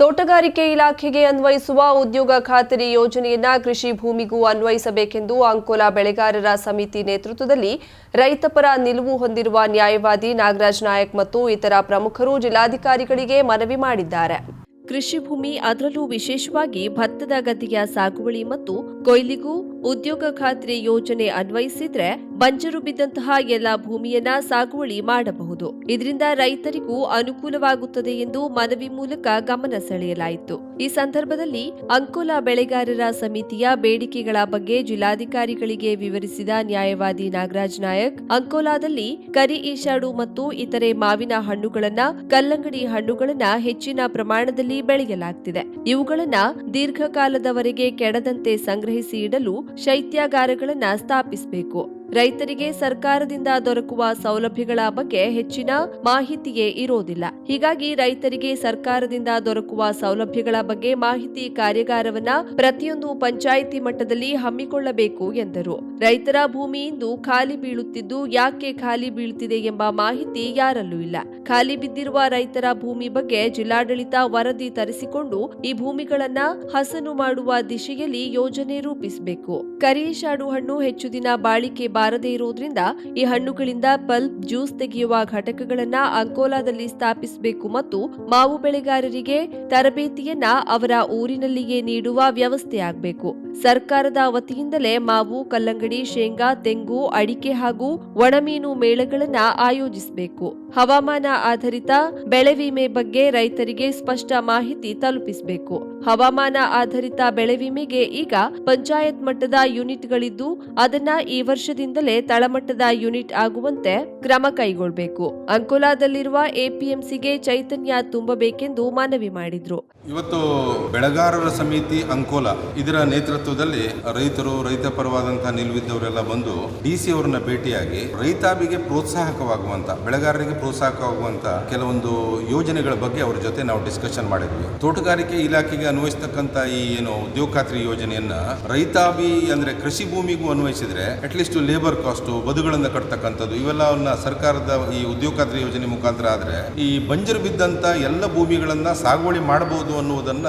ತೋಟಗಾರಿಕೆ ಇಲಾಖೆಗೆ ಅನ್ವಯಿಸುವ ಉದ್ಯೋಗ ಖಾತರಿ ಯೋಜನೆಯನ್ನ ಕೃಷಿ ಭೂಮಿಗೂ ಅನ್ವಯಿಸಬೇಕೆಂದು ಅಂಕೋಲಾ ಬೆಳೆಗಾರರ ಸಮಿತಿ ನೇತೃತ್ವದಲ್ಲಿ ರೈತಪರ ನಿಲುವು ಹೊಂದಿರುವ ನ್ಯಾಯವಾದಿ ನಾಗರಾಜ್ ನಾಯಕ್ ಮತ್ತು ಇತರ ಪ್ರಮುಖರು ಜಿಲ್ಲಾಧಿಕಾರಿಗಳಿಗೆ ಮನವಿ ಮಾಡಿದ್ದಾರೆ. ಕೃಷಿ ಭೂಮಿ ಅದರಲ್ಲೂ ವಿಶೇಷವಾಗಿ ಭತ್ತದ ಗದ್ದೆಯ ಸಾಗುವಳಿ ಮತ್ತು ಕೊಯ್ಲಿಗೂ ಉದ್ಯೋಗ ಖಾತ್ರಿ ಯೋಜನೆ ಅನ್ವಯಿಸಿದ್ರೆ ಬಂಜರು ಬಿದ್ದಂತಹ ಎಲ್ಲ ಭೂಮಿಯನ್ನ ಸಾಗುವಳಿ ಮಾಡಬಹುದು. ಇದರಿಂದ ರೈತರಿಗೂ ಅನುಕೂಲವಾಗುತ್ತದೆ ಎಂದು ಮನವಿ ಮೂಲಕ ಗಮನ ಸೆಳೆಯಲಾಯಿತು. ಈ ಸಂದರ್ಭದಲ್ಲಿ ಅಂಕೋಲಾ ಬೆಳೆಗಾರರ ಸಮಿತಿಯ ಬೇಡಿಕೆಗಳ ಬಗ್ಗೆ ಜಿಲ್ಲಾಧಿಕಾರಿಗಳಿಗೆ ವಿವರಿಸಿದ ನ್ಯಾಯವಾದಿ ನಾಗರಾಜ್ ನಾಯಕ್, ಅಂಕೋಲಾದಲ್ಲಿ ಕರಿ ಈಶಾಡು ಮತ್ತು ಇತರೆ ಮಾವಿನ ಹಣ್ಣುಗಳನ್ನ ಕಲ್ಲಂಗಡಿ ಹಣ್ಣುಗಳನ್ನ ಹೆಚ್ಚಿನ ಪ್ರಮಾಣದಲ್ಲಿ ಬೆಳೆಯಲಾಗ್ತಿದೆ. ಇವುಗಳನ್ನ ದೀರ್ಘಕಾಲದವರೆಗೆ ಕೆಡದಂತೆ ಸಂಗ್ರಹಿಸಿ ಇಡಲು ಶೈತ್ಯಾಗಾರಗಳನ್ನ ಸ್ಥಾಪಿಸಬೇಕು. ರೈತರಿಗೆ ಸರ್ಕಾರದಿಂದ ದೊರಕುವ ಸೌಲಭ್ಯಗಳ ಬಗ್ಗೆ ಹೆಚ್ಚಿನ ಮಾಹಿತಿಯೇ ಇರೋದಿಲ್ಲ. ಹೀಗಾಗಿ ರೈತರಿಗೆ ಸರ್ಕಾರದಿಂದ ದೊರಕುವ ಸೌಲಭ್ಯಗಳ ಬಗ್ಗೆ ಮಾಹಿತಿ ಕಾರ್ಯಾಗಾರವನ್ನ ಪ್ರತಿಯೊಂದು ಪಂಚಾಯಿತಿ ಮಟ್ಟದಲ್ಲಿ ಹಮ್ಮಿಕೊಳ್ಳಬೇಕು ಎಂದರು. ರೈತರ ಭೂಮಿ ಇಂದು ಖಾಲಿ ಬೀಳುತ್ತಿದ್ದು ಯಾಕೆ ಖಾಲಿ ಬೀಳುತ್ತಿದೆ ಎಂಬ ಮಾಹಿತಿ ಯಾರಲ್ಲೂ ಇಲ್ಲ. ಖಾಲಿ ಬಿದ್ದಿರುವ ರೈತರ ಭೂಮಿ ಬಗ್ಗೆ ಜಿಲ್ಲಾಡಳಿತ ವರದಿ ತರಿಸಿಕೊಂಡು ಈ ಭೂಮಿಗಳನ್ನ ಹಸನು ಮಾಡುವ ದಿಶೆಯಲ್ಲಿ ಯೋಜನೆ ರೂಪಿಸಬೇಕು. ಕರಿಯೇಶಾಡು ಹಣ್ಣು ಹೆಚ್ಚು ದಿನ ಬಾಳಿಕೆ ಬಾರದೇ ಇರುವುದರಿಂದ ಈ ಹಣ್ಣುಗಳಿಂದ ಪಲ್ಪ್ ಜ್ಯೂಸ್ ತೆಗೆಯುವ ಘಟಕಗಳನ್ನ ಅಂಕೋಲಾದಲ್ಲಿ ಸ್ಥಾಪಿಸಬೇಕು ಮತ್ತು ಮಾವು ಬೆಳೆಗಾರರಿಗೆ ತರಬೇತಿಯನ್ನ ಅವರ ಊರಿನಲ್ಲಿಯೇ ನೀಡುವ ವ್ಯವಸ್ಥೆ ಆಗಬೇಕು. ಸರ್ಕಾರದ ವತಿಯಿಂದಲೇ ಮಾವು, ಕಲ್ಲಂಗಡಿ, ಶೇಂಗಾ, ತೆಂಗು, ಅಡಿಕೆ ಹಾಗೂ ಒಣಮೀನು ಮೇಳಗಳನ್ನ ಆಯೋಜಿಸಬೇಕು. ಹವಾಮಾನ ಆಧಾರಿತ ಬೆಳೆ ವಿಮೆ ಬಗ್ಗೆ ರೈತರಿಗೆ ಸ್ಪಷ್ಟ ಮಾಹಿತಿ ತಲುಪಿಸಬೇಕು. ಹವಾಮಾನ ಆಧಾರಿತ ಬೆಳೆ ವಿಮೆಗೆ ಈಗ ಪಂಚಾಯತ್ ಮಟ್ಟದ ಯೂನಿಟ್ಗಳಿದ್ದು ಅದನ್ನ ಈ ವರ್ಷದಿಂದಲೇ ತಳಮಟ್ಟದ ಯೂನಿಟ್ ಆಗುವಂತೆ ಕ್ರಮ ಕೈಗೊಳ್ಳಬೇಕು ಅಂಕೋಲಾದಲ್ಲಿರುವ ಎಪಿಎಂಸಿಗೆ ಚೈತನ್ಯ ತುಂಬಬೇಕೆಂದು ಮನವಿ ಮಾಡಿದ್ರು. ಇವತ್ತು ಬೆಳೆಗಾರರ ಸಮಿತಿ ಅಂಕೋಲಾ, ಇದರ ನೇತೃತ್ವದಲ್ಲಿ ರೈತರು, ರೈತ ಪರವಾದಂತಹ ನಿಲುವಿದ್ದವರೆಲ್ಲ ಬಂದು ಡಿಸಿ ಅವರನ್ನ ಭೇಟಿಯಾಗಿ ರೈತಾಭಿಗೆ ಪ್ರೋತ್ಸಾಹಕವಾಗುವಂತ ಬೆಳೆಗಾರರಿಗೆ ಪ್ರೋತ್ಸಾಹಕವಾಗುವಂತ ಕೆಲವೊಂದು ಯೋಜನೆಗಳ ಬಗ್ಗೆ ಅವರ ಜೊತೆ ನಾವು ಡಿಸ್ಕಷನ್ ಮಾಡಿದ್ವಿ. ತೋಟಗಾರಿಕೆ ಇಲಾಖೆಗೆ ಅನ್ವಯಿಸ್ತಕ್ಕಂತ ಈ ಏನು ಉದ್ಯೋಗ ಖಾತ್ರಿ ಯೋಜನೆಯನ್ನ ರೈತಾಭಿ ಅಂದ್ರೆ ಕೃಷಿ ಭೂಮಿಗೂ ಅನ್ವಯಿಸಿದ್ರೆ ಅಟ್ಲೀಸ್ಟ್ ಲೇಬರ್ ಕಾಸ್ಟು ಬದುಗಳನ್ನು ಕಟ್ತಕ್ಕಂಥದ್ದು, ಇವೆಲ್ಲವನ್ನ ಸರ್ಕಾರದ ಈ ಉದ್ಯೋಗ ಖಾತ್ರಿ ಯೋಜನೆ ಮುಖಾಂತರ ಆದರೆ, ಈ ಬಂಜರು ಬಿದ್ದಂಥ ಎಲ್ಲ ಭೂಮಿಗಳನ್ನ ಸಾಗುವಳಿ ಮಾಡಬಹುದು ಅನ್ನುವುದನ್ನ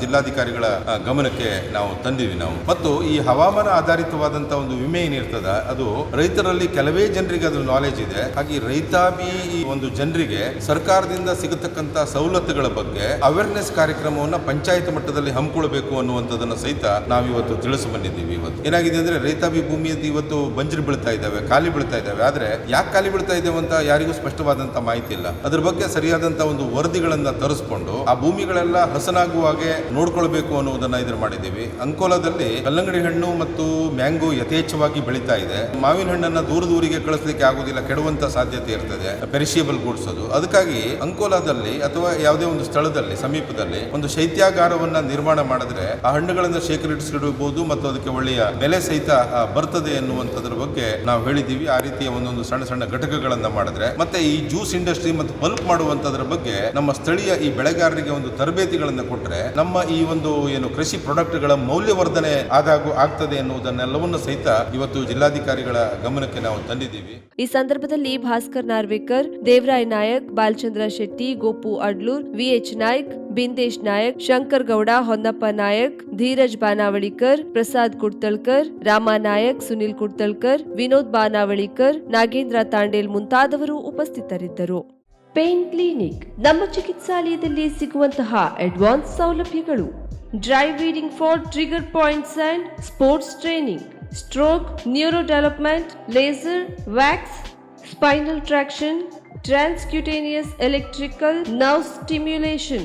ಜಿಲ್ಲಾಧಿಕಾರಿಗಳ ಗಮನಕ್ಕೆ ನಾವು ತಂದಿವಿ ನಾವು. ಮತ್ತು ಈ ಹವಾಮಾನ ಆಧಾರಿತವಾದಂಥ ಒಂದು ವಿಮೆ ಏನಿರ್ತದ, ಅದು ರೈತರಲ್ಲಿ ಕೆಲವೇ ಜನರಿಗೆ ಅದ್ರ ನಾಲೆಜ್ ಇದೆ. ಹಾಗೆ ರೈತಾಪಿ ಒಂದು ಜನರಿಗೆ ಸರ್ಕಾರದಿಂದ ಸಿಗತಕ್ಕಂಥ ಸವಲತ್ತುಗಳ ಬಗ್ಗೆ ಅವೇರ್ನೆಸ್ ಕಾರ್ಯಕ್ರಮವನ್ನು ಪಂಚಾಯತ್ ಮಟ್ಟದಲ್ಲಿ ಹಮ್ಮಿಕೊಳ್ಬೇಕು ಅನ್ನುವಂಥದ್ದನ್ನು ಸಹಿತ ನಾವು ಇವತ್ತು ತಿಳಿಸಿ ಬಂದಿದ್ದೀವಿ ಇವತ್ತು. ಏನಾಗಿದೆ ಅಂದ್ರೆ ರೈತಾಪಿ ಭೂಮಿ ಇವತ್ತು ಬಂಜರು ಬೀಳ್ತಾ ಇದ್ದಾವೆ, ಖಾಲಿ ಬೀಳ್ತಾ ಇದ್ದಾವೆ. ಆದ್ರೆ ಯಾಕೆ ಖಾಲಿ ಬೀಳ್ತಾ ಇದ್ದೇವೆ ಅಂತ ಯಾರಿಗೂ ಸ್ಪಷ್ಟವಾದಂತ ಮಾಹಿತಿ ಇಲ್ಲ. ಅದ್ರ ಬಗ್ಗೆ ಸರಿಯಾದಂಥ ಒಂದು ವರದಿಗಳನ್ನ ತರಿಸ್ಕೊಂಡು ಆ ಭೂಮಿಗಳೆಲ್ಲ ಹಸನಾಗುವ ಹಾಗೆ ನೋಡ್ಕೊಳ್ಬೇಕು ಅನ್ನುವುದನ್ನ ಇದ್ರ ಮಾಡಿದ್ದೀವಿ. ಅಂಕೋಲದಲ್ಲಿ ಕಲ್ಲಂಗಡಿ ಹಣ್ಣು ಮತ್ತು ಮ್ಯಾಂಗೋ ಯಥೇಚ್ಛವಾಗಿ ಬೆಳೀತಾ ಇದೆ. ಮಾವಿನ ಹಣ್ಣನ್ನ ದೂರ ದೂರಿಗೆ ಕಳಿಸ್ಲಿಕ್ಕೆ ಆಗೋದಿಲ್ಲ, ಕೆಡುವಂತ ಸಾಧ್ಯತೆ ಇರ್ತದೆ. ಪೆರಿಶಿಯಬಲ್ ಗೂಡ್ಸ್ ಅದು. ಅದಕ್ಕಾಗಿ ಅಂಕೋಲಾದಲ್ಲಿ ಅಥವಾ ಯಾವುದೇ ಒಂದು ಸ್ಥಳದಲ್ಲಿ, ಸಮೀಪದಲ್ಲಿ ಒಂದು ಶೈತ್ಯಾಗಾರವನ್ನ ನಿರ್ಮಾಣ ಮಾಡಿದ್ರೆ ಆ ಹಣ್ಣುಗಳನ್ನ ಶೇಖರಿಸಿಡಬಹುದು ಮತ್ತು ಅದಕ್ಕೆ ಒಳ್ಳೆಯ ಬೆಲೆ ಸಹಿತ ಬರ್ತದೆ ಎನ್ನುವಂಥದ್ರ ಬಗ್ಗೆ ನಾವು ಹೇಳಿದ್ದೀವಿ. ಆ ರೀತಿಯ ಒಂದೊಂದು ಸಣ್ಣ ಸಣ್ಣ ಘಟಕಗಳನ್ನ ಮಾಡಿದ್ರೆ, ಮತ್ತೆ ಈ ಜ್ಯೂಸ್ ಇಂಡಸ್ಟ್ರಿ ಮತ್ತು ಬಲ್ಪ್ ಮಾಡುವಂತದ್ರ ಬಗ್ಗೆ ನಮ್ಮ ಸ್ಥಳೀಯ ಈ ಬೆಳೆಗಾರರಿಗೆ ಒಂದು ತರಬೇತಿಗಳನ್ನ ಕೊಟ್ಟರೆ ನಮ್ಮ ಈ ಒಂದು ಏನು ಕೃಷಿ ಪ್ರಾಡಕ್ಟ್ಗಳ ಮೌಲ್ಯವರ್ಧನೆ ಆದಾಗೂ ಆಗ್ತದೆ ಎನ್ನುವುದನ್ನೆಲ್ಲವನ್ನು ಸಹಿತ ಇವತ್ತು ಜಿಲ್ಲಾಧಿಕಾರಿಗಳ ಗಮನಕ್ಕೆ ನಾವು ತಂದಿದ್ದೀವಿ. ಈ ಸಂದರ್ಭದಲ್ಲಿ ಭಾಸ್ಕರ್ ನಾರ್ವೇಕರ್, ದೇವರಾಯ್ ನಾಯಕ್, ಬಾಲಚಂದ್ರ ಶೆಟ್ಟಿ, ಗೋಪು ಅಡ್ಲೂರ್ ವಿಎಚ್ ನಾಯ್ಕ್ ಬಿಂದೇಶ್ ನಾಯಕ್ ಶಂಕರ್ ಗೌಡ ಹೊನ್ನಪ್ಪ ನಾಯಕ್ ಧೀರಜ್ ಬಾನಾವಳಿಕರ್ ಪ್ರಸಾದ್ ಕುಡ್ತಳ್ಕರ್ ರಾಮ ನಾಯಕ್ ಸುನಿಲ್ ಕುಡ್ತಳ್ಕರ್ ವಿನೋದ್ ಬಾನಾವಳಿಕರ್ ನಾಗೇಂದ್ರ ತಾಂಡೇಲ್ ಮುಂತಾದವರು ಉಪಸ್ಥಿತರಿದ್ದರು. ಪೇನ್ ಕ್ಲಿನಿಕ್ ನಮ್ಮ ಚಿಕಿತ್ಸಾಲಯದಲ್ಲಿ ಸಿಗುವಂತಹ ಅಡ್ವಾನ್ಸ್ ಸೌಲಭ್ಯಗಳು. Dry needling for trigger points and sports training. Stroke neuro development laser wax spinal traction transcutaneous electrical nerve stimulation,